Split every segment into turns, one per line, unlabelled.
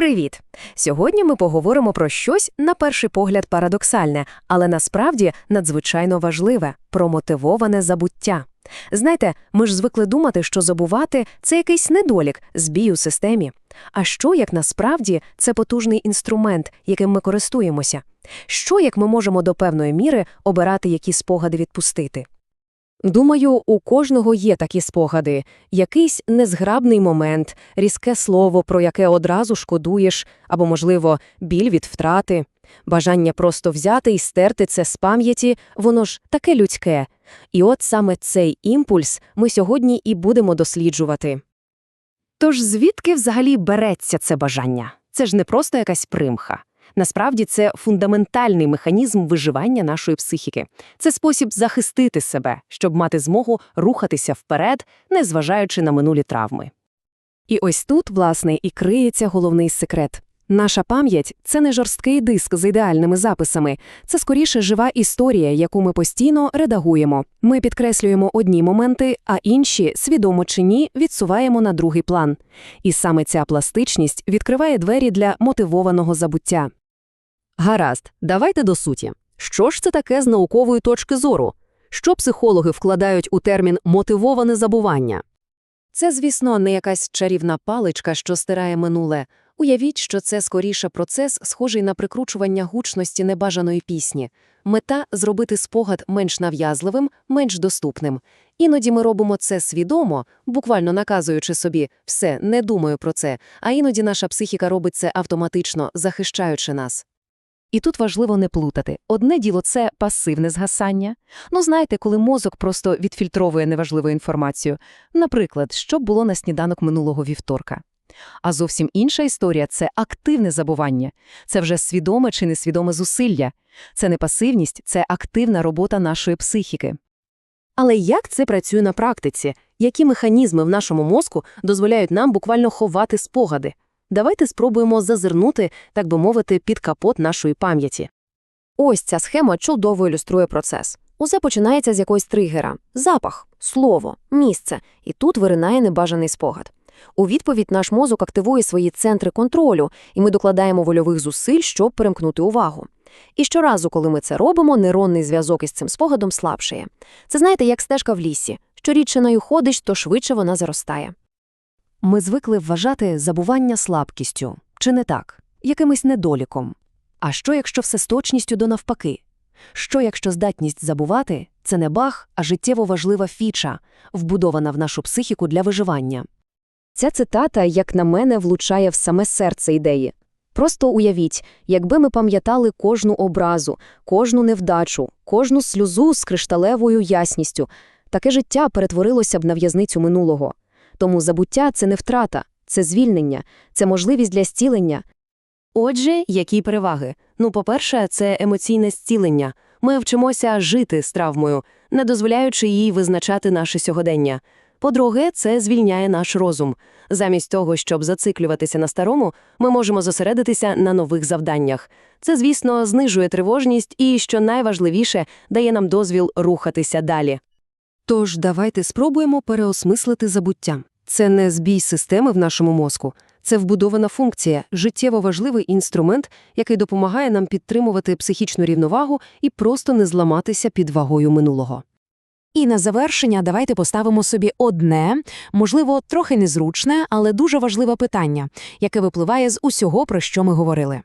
Привіт! Сьогодні ми поговоримо про щось, на перший погляд, парадоксальне, але насправді надзвичайно важливе про мотивоване забуття. Знаєте, ми ж звикли думати, що забувати це якийсь недолік, збій у системі. А що, як насправді це потужний інструмент, яким ми користуємося? Що, як ми можемо до певної міри обирати, які спогади відпустити? Думаю, у кожного є такі спогади, якийсь незграбний момент, різке слово, про яке одразу шкодуєш, або, можливо, біль від втрати. Бажання просто взяти і стерти це з пам'яті, воно ж таке людське. І от саме цей імпульс ми сьогодні і будемо досліджувати. Тож звідки взагалі береться це бажання? Це ж не просто якась примха. Насправді це фундаментальний механізм виживання нашої психіки. Це спосіб захистити себе, щоб мати змогу рухатися вперед, незважаючи на минулі травми. І ось тут, власне, і криється головний секрет. Наша пам'ять це не жорсткий диск з ідеальними записами, це скоріше жива історія, яку ми постійно редагуємо. Ми підкреслюємо одні моменти, а інші, свідомо чи ні, відсуваємо на другий план. І саме ця пластичність відкриває двері для мотивованого забуття. Гаразд, давайте до суті. Що ж це таке з наукової точки зору? Що психологи вкладають у термін мотивоване забування? Це, звісно, не якась чарівна паличка, що стирає минуле. Уявіть, що це скоріше процес, схожий на прикручування гучності небажаної пісні. Мета зробити спогад менш нав'язливим, менш доступним. Іноді ми робимо це свідомо, буквально наказуючи собі все, не думаю про це, а іноді наша психіка робить це автоматично, захищаючи нас. І тут важливо не плутати. Одне діло це пасивне згасання. Ну, знаєте, коли мозок просто відфільтровує неважливу інформацію. Наприклад, що було на сніданок минулого вівторка. А зовсім інша історія це активне забування. Це вже свідоме чи несвідоме зусилля. Це не пасивність, це активна робота нашої психіки. Але як це працює на практиці? Які механізми в нашому мозку дозволяють нам буквально ховати спогади? Давайте спробуємо зазирнути, так би мовити, під капот нашої пам'яті. Ось ця схема чудово ілюструє процес. Усе починається з якогось тригера – запах, слово, місце, і тут виринає небажаний спогад. У відповідь наш мозок активує свої центри контролю, і ми докладаємо вольових зусиль, щоб перемкнути увагу. І щоразу, коли ми це робимо, нейронний зв'язок із цим спогадом слабшає. Це знаєте, як стежка в лісі. Що рідше нею ходиш, то швидше вона заростає. Ми звикли вважати забування слабкістю, чи не так, якимось недоліком. А що, якщо все з точністю до навпаки? Що, якщо здатність забувати це не баг, а життєво важлива фіча, вбудована в нашу психіку для виживання? Ця цитата, як на мене, влучає в саме серце ідеї. Просто уявіть, якби ми пам'ятали кожну образу, кожну невдачу, кожну сльозу з кришталевою ясністю, таке життя перетворилося б на в'язницю минулого. Тому забуття це не втрата, це звільнення, це можливість для зцілення. Отже, які переваги? Ну, по-перше, це емоційне зцілення. Ми вчимося жити з травмою, не дозволяючи їй визначати наше сьогодення. По-друге, це звільняє наш розум. Замість того, щоб зациклюватися на старому, ми можемо зосередитися на нових завданнях. Це, звісно, знижує тривожність і, що найважливіше, дає нам дозвіл рухатися далі. Тож давайте спробуємо переосмислити забуття. Це не збій системи в нашому мозку, це вбудована функція, життєво важливий інструмент, який допомагає нам підтримувати психічну рівновагу і просто не зламатися під вагою минулого.
І на завершення давайте поставимо собі одне, можливо, трохи незручне, але дуже важливе питання, яке випливає з усього, про що ми говорили.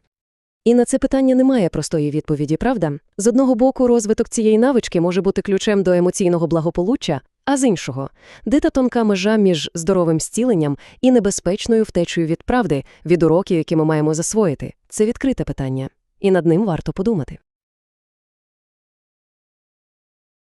І на це питання немає простої відповіді, правда? З одного боку, розвиток цієї навички може бути ключем до емоційного благополуччя, а з іншого, де та тонка межа між здоровим стіленням і небезпечною втечею від правди, від уроків, які ми маємо засвоїти. Це відкрите питання, і над ним варто подумати.